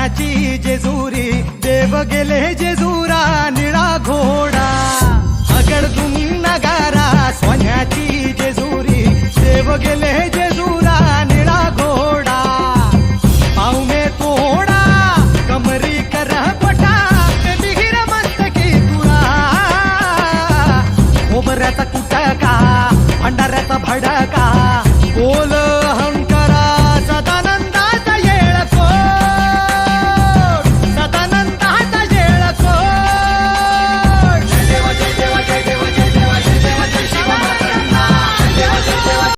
सोन्याची जेजुरी देव गेले जेजुरा निळा घोडा. अगड अगडदुम नगारा सोन्याची जेजुरी देव गेले जेजुरा निळा घोडा. पाहुणे तोडा कमरी करा पटा विहीर मस्तकी तुळा खोबऱ्याचा